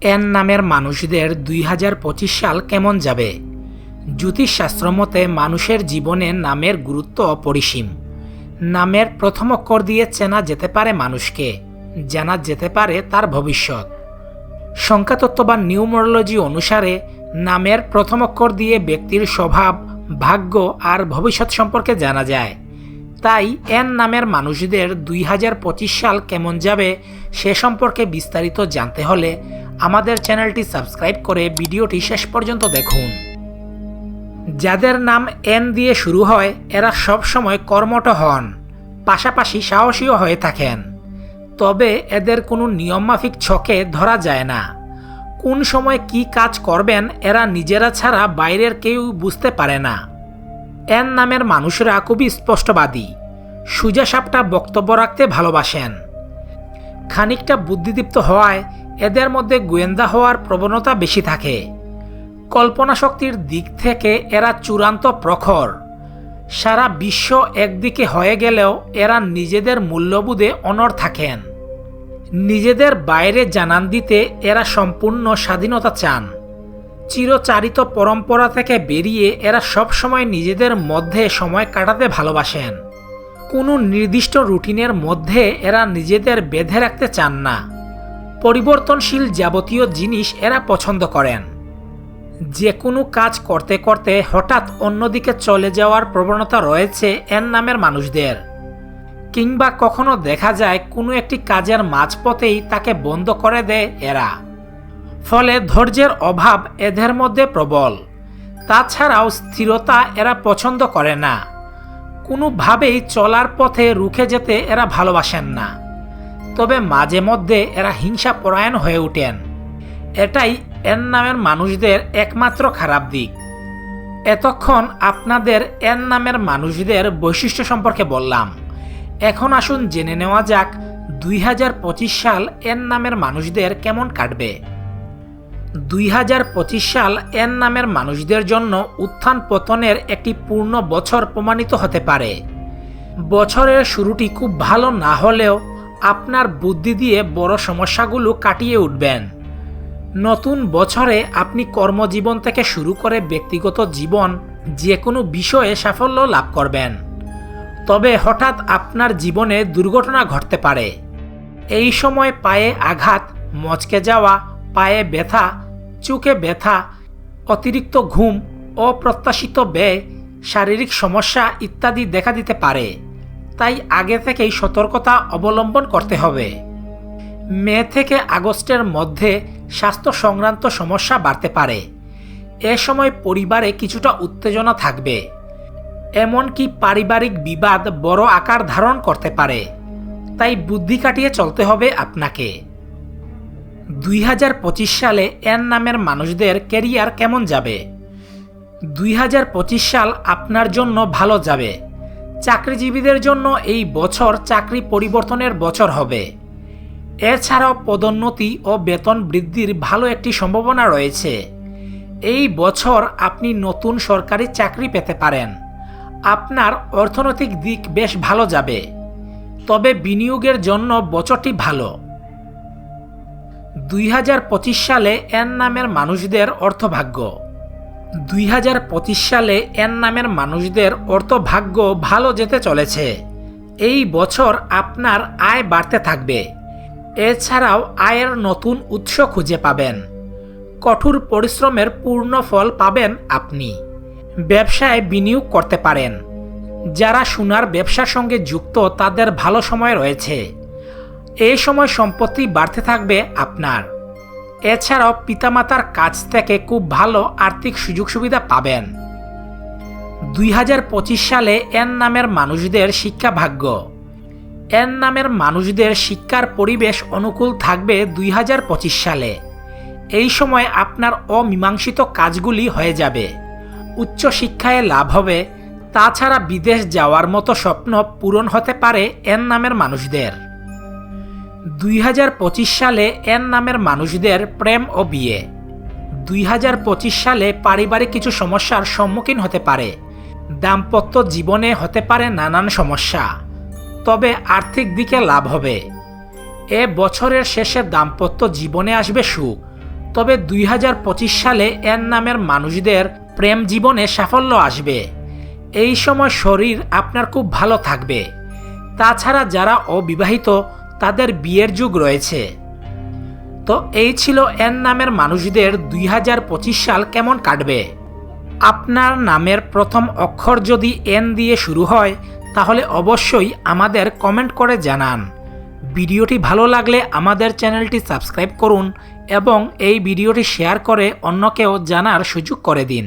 N নামের মানুষদের দুই হাজার পঁচিশ সাল কেমন যাবে? জ্যোতিষশাস্ত্র মতে মানুষের জীবনে নামের গুরুত্ব অপরিসীম। নামের প্রথম অক্ষর দিয়ে চেনা যেতে পারে মানুষকে, জানা যেতে পারে তার ভবিষ্যৎ। সংখ্যাতত্ত্ব বা নিউমোরোলজি অনুসারে নামের প্রথম অক্ষর দিয়ে ব্যক্তির স্বভাব, ভাগ্য আর ভবিষ্যৎ সম্পর্কে জানা যায়। তাই এন নামের মানুষদের দুই হাজার পঁচিশ সাল কেমন যাবে সে সম্পর্কে বিস্তারিত জানতে হলে আমাদের চ্যানেলটি সাবস্ক্রাইব করে ভিডিওটি শেষ পর্যন্ত দেখুন। যাদের নাম এন দিয়ে শুরু হয়, এরা সবসময় কর্মঠ হন, পাশাপাশি সাহসীও হয়ে থাকেন। তবে এদের কোনো নিয়মমাফিক ছকে ধরা যায় না। কোন সময় কি কাজ করবেন, এরা নিজেরা ছাড়া বাইরের কেউ বুঝতে পারে না। এন নামের মানুষরা খুবই স্পষ্টবাদী। সুজা সাপটা বক্তব্য রাখতে ভালোবাসেন। খানিকটা বুদ্ধিদীপ্ত হওয়ায় এদের মধ্যে গোয়েন্দা হওয়ার প্রবণতা বেশি থাকে। কল্পনা শক্তির দিক থেকে এরা চূড়ান্ত প্রখর। সারা বিশ্ব একদিকে হয়ে গেলেও এরা নিজেদের মূল্যবোধে অনড় থাকেন। নিজেদের বাইরে জানান দিতে এরা সম্পূর্ণ স্বাধীনতা চান। চিরচারিত পরম্পরা থেকে বেরিয়ে এরা সবসময় নিজেদের মধ্যে সময় কাটাতে ভালোবাসেন। কোনো নির্দিষ্ট রুটিনের মধ্যে এরা নিজেদের বেঁধে রাখতে চান না। পরিবর্তনশীল যাবতীয় জিনিস এরা পছন্দ করেন। যে কোনো কাজ করতে করতে হঠাৎ অন্যদিকে চলে যাওয়ার প্রবণতা রয়েছে এন নামের মানুষদের। কিংবা কখনো দেখা যায় কোনো একটি কাজের মাঝপথেই তাকে বন্ধ করে দেয় এরা। ফলে ধৈর্যের অভাব এদের মধ্যে প্রবল। তাছাড়াও স্থিরতা এরা পছন্দ করে না। কোনোভাবেই চলার পথে রুখে যেতে এরা ভালোবাসেন না। তবে মাঝে মধ্যে এরা হিংসা পরায়ণ হয়ে ওঠেন। এটাই এন নামের মানুষদের একমাত্র খারাপ দিক। এতক্ষণ আপনাদের এন নামের মানুষদের বৈশিষ্ট্য সম্পর্কে বললাম। এখন আসুন জেনে নেওয়া যাক দুই হাজার পঁচিশ সাল এন নামের মানুষদের কেমন কাটবে। দুই হাজার পঁচিশ সাল এন নামের মানুষদের জন্য উত্থান পতনের একটি পূর্ণ বছর প্রমাণিত হতে পারে। বছরের শুরুটি খুব ভালো না হলেও আপনার বুদ্ধি দিয়ে বড় সমস্যাগুলো কাটিয়ে উঠবেন। নতুন বছরে আপনি কর্মজীবন থেকে শুরু করে ব্যক্তিগত জীবন যে কোনো বিষয়ে সাফল্য লাভ করবেন। তবে হঠাৎ আপনার জীবনে দুর্ঘটনা ঘটতে পারে। এই সময় পায়ে আঘাত, মচকে যাওয়া, পায়ে ব্যথা, চোখে ব্যথা, অতিরিক্ত ঘুম, অপ্রত্যাশিত ব্যয়, শারীরিক সমস্যা ইত্যাদি দেখা দিতে পারে। তাই আগে থেকেই সতর্কতা অবলম্বন করতে হবে। মে থেকে আগস্টের মধ্যে স্বাস্থ্য সংক্রান্ত সমস্যা বাড়তে পারে। এ সময় পরিবারে কিছুটা উত্তেজনা থাকবে। এমনকি পারিবারিক বিবাদ বড় আকার ধারণ করতে পারে। তাই বুদ্ধি কাটিয়ে চলতে হবে আপনাকে। দুই হাজার পঁচিশ সালে এন নামের মানুষদের কেরিয়ার কেমন যাবে? দুই হাজার পঁচিশ সাল আপনার জন্য ভালো যাবে। চাকরিজীবীদের জন্য এই বছর চাকরি পরিবর্তনের বছর হবে। এছাড়াও পদোন্নতি ও বেতন বৃদ্ধির ভালো একটি সম্ভাবনা রয়েছে। এই বছর আপনি নতুন সরকারি চাকরি পেতে পারেন। আপনার অর্থনৈতিক দিক বেশ ভালো যাবে। তবে বিনিয়োগের জন্য বছরটি ভালো। দুই হাজার পঁচিশ সালে এন নামের মানুষদের অর্থভাগ্য। দুই হাজার পঁচিশ সালে এন নামের মানুষদের অর্থভাগ্য ভালো যেতে চলেছে। এই বছর আপনার আয় বাড়তে থাকবে। এছাড়াও আয়ের নতুন উৎস খুঁজে পাবেন। কঠোর পরিশ্রমের পূর্ণ ফল পাবেন আপনি। ব্যবসায় বিনিয়োগ করতে পারেন। যারা সোনার ব্যবসার সঙ্গে যুক্ত, তাদের ভালো সময় রয়েছে। এই সময় সম্পত্তি বাড়তে থাকবে আপনার। এছাড়াও পিতামাতার কাছ থেকে খুব ভালো আর্থিক সুযোগ সুবিধা পাবেন। দুই হাজার পঁচিশ সালে এন নামের মানুষদের শিক্ষা ভাগ্য। এন নামের মানুষদের শিক্ষার পরিবেশ অনুকূল থাকবে দুই হাজার পঁচিশ সালে। এই সময় আপনার অমীমাংসিত কাজগুলি হয়ে যাবে। উচ্চশিক্ষায় লাভ হবে। তাছাড়া বিদেশ যাওয়ার মতো স্বপ্ন পূরণ হতে পারে এন নামের মানুষদের। দুই হাজার পঁচিশ সালে এন নামের মানুষদের প্রেম ও বিয়ে। দুই হাজার পঁচিশ সালে পারিবারিক কিছু সমস্যার সম্মুখীন হতে পারে। দাম্পত্য জীবনে হতে পারে নানান সমস্যা। তবে আর্থিক দিকে লাভ হবে। এ বছরের শেষে দাম্পত্য জীবনে আসবে সুখ। তবে দুই হাজার পঁচিশ সালে এন নামের মানুষদের প্রেম জীবনে সাফল্য আসবে। এই সময় শরীর আপনার খুব ভালো থাকবে। তাছাড়া যারা অবিবাহিত তাদের বিয়ের যুগ রয়েছে। তো এই ছিল এন নামের মানুষদের দুই হাজার পঁচিশ সাল কেমন কাটবে? আপনার নামের প্রথম অক্ষর যদি এন দিয়ে শুরু হয়, তাহলে অবশ্যই আমাদের কমেন্ট করে জানান। ভিডিওটি ভালো লাগলে আমাদের চ্যানেলটি সাবস্ক্রাইব করুন এবং এই ভিডিওটি শেয়ার করে অন্যকেও জানার সুযোগ করে দিন।